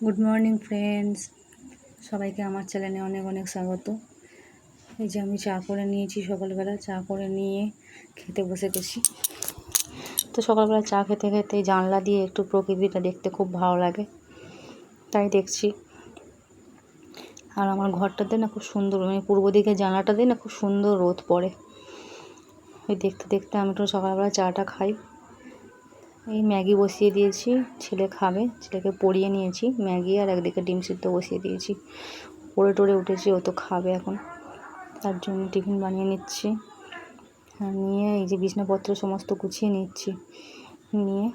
Good morning friends সবাইকে আমার চ্যানেলে অনেক অনেক স্বাগত। এই যে আমি চা করে নিয়েছি সকালবেলা, চা করে নিয়ে খেতে বসে গেছি। তো সকালবেলা চা খেতে খেতে জানলা দিয়ে একটু প্রকৃতিটা দেখতে খুব ভালো লাগে, তাই দেখছি। আর আমার ঘরটাতে না খুব সুন্দর মানে পূর্ব দিকে জানলাটাতে না খুব সুন্দর রোদ পড়ে। ওই দেখতে দেখতে আমি একটু সকালবেলা চাটা খাই। এই ম্যাগি বসিয়ে দিয়েছি, ছেলে খাবে, ছেলেকে পরিয়ে নিয়েছি ম্যাগি আর একদিকে ডিম সিদ্ধ বসিয়ে দিয়েছি। পড়ে টরে উঠেছি, ও তো খাবে এখন। তার জন্য টিফিন বানিয়ে নিচ্ছি। আর নিয়ে এই যে বিছনাপত্র সমস্ত গুছিয়ে নিচ্ছি। নিয়ে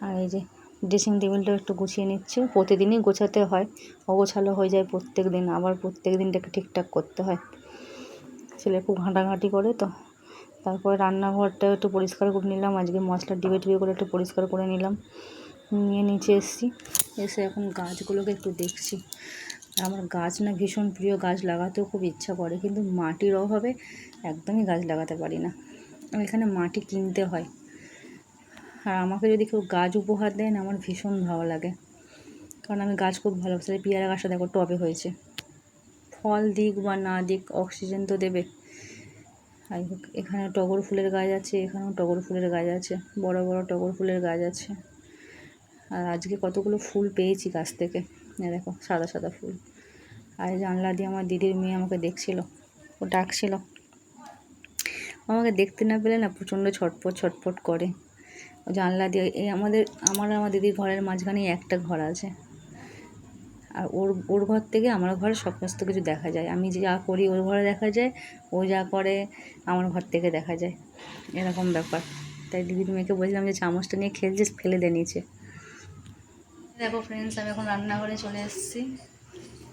আর এই যে ড্রেসিং টেবিলটাও একটু গুছিয়ে নিচ্ছে। প্রতিদিনই গোছাতে হয়, অগোছালো হয়ে যায় প্রত্যেক দিন, আবার প্রত্যেক দিনটাকে ঠিকঠাক করতে হয়। ছেলে খুব ঘাঁটাঘাঁটি করে তো। তারপরে রান্নাঘরটা একটু পরিষ্কার করে নিলাম। আজকে মশলা ডিবে টিবে করে একটু পরিষ্কার করে নিলাম। নিয়ে নিচে এসেছি। এসে এখন গাছগুলোকে একটু দেখছি। আমার গাছ না ভীষণ প্রিয়। গাছ লাগাতেও খুব ইচ্ছা করে, কিন্তু মাটির অভাবে একদমই গাছ লাগাতে পারি না। এখানে মাটি কিনতে হয়। আর আমাকে যদি কেউ গাছ উপহার দেন আমার ভীষণ ভালো লাগে। কারণ আমি গাছ খুব ভালোবাসি। পেয়ারা গাছটা দেখো টবে হয়েছে। ফল দিক বা না দিক, অক্সিজেন তো দেবে। আর এখানে টগর ফুলের গাছ আছে, এখানেও টগর ফুলের গাছ আছে, বড় বড় টগর ফুলের গাছ আছে। আর আজকে কতগুলো ফুল পেয়েছি গাছ থেকে? দেখো, সাদা সাদা ফুল। আর জানলা দিয়ে আমার দিদির মেয়ে আমাকে দেখছিল, ও ডাকছিল। আমাকে দেখতে না পেলে না প্রচণ্ড ছটপট ছটপট করে। জানলা দিয়ে এই আমাদের, আমার আমার দিদির ঘরের মাঝখানেই একটা ঘর আছে। আর ওর ওর ঘর থেকে আমার ঘরে সমস্ত কিছু দেখা যায়। আমি যা করি ওর ঘরে দেখা যায়, ও যা করে আমার ঘর থেকে দেখা যায়। এরকম ব্যাপার। তাই দিদির মেয়েকে বলছিলাম যে, চামচটা নিয়ে খেলছিস ফেলে দে নিচে। দেখো ফ্রেন্ডস আমি এখন রান্নাঘরে চলে এসেছি।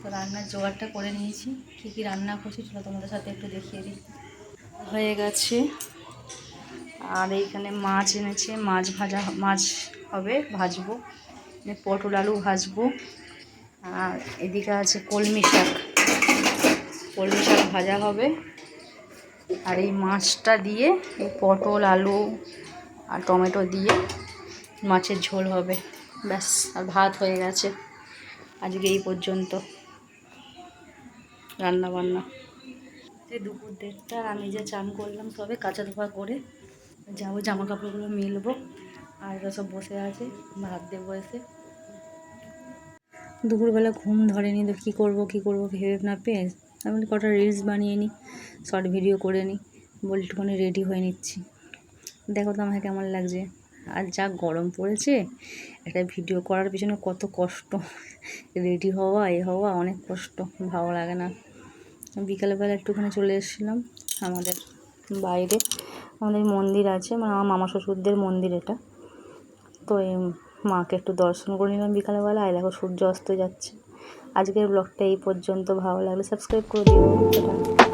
তো রান্নার জোগাড়টা করে নিয়েছি। কী কী রান্না করছি চলো তোমাদের সাথে একটু দেখিয়ে দিই। হয়ে গেছে। আর এইখানে মাছ এনেছে। মাছ ভাজা, মাছ হবে, ভাজবো। পটল, আলু ভাজবো। আর এদিকে আছে কলমি শাক। কলমি শাক ভাজা হবে। আর এই মাছটা দিয়ে এই পটল, আলু আর টমেটো দিয়ে মাছের ঝোল হবে। ব্যাস, আর ভাত হয়ে গেছে। আজকে এই পর্যন্ত রান্না বান্না দুপুর দেড়টা আমি যে চান করলাম সবে কাঁচা ধোয়া করে, যাব জামা কাপড়গুলো মিলবো। আর সব বসে আছে, ভাত দেবো এসে। দুপুরবেলা ঘুম ধরেনি তো কী করব কী করব ভেবে না পেয়ে আমি কটা রিলস বানিয়ে নিই শর্ট ভিডিও করে নিই বলে একটুখানি রেডি হয়ে নিচ্ছি। দেখো তো আমাকে কেমন লাগছে। আর যা গরম পড়েছে, একটা ভিডিও করার পিছনে কত কষ্ট। রেডি হওয়া, এ হওয়া অনেক কষ্ট, ভালো লাগে না। বিকালবেলা একটুখানি চলে এসেছিলাম, আমাদের বাইরে, আমাদের মন্দির আছে মানে আমার মামা শ্বশুরদের মন্দির এটা। তো মাকে একটু দর্শন করে নিলাম বিকালবেলা। আর দেখো, সূর্য অস্ত যাচ্ছে। আজকের ব্লগটা এই পর্যন্ত। ভালো লাগলে সাবস্ক্রাইব করে দিও।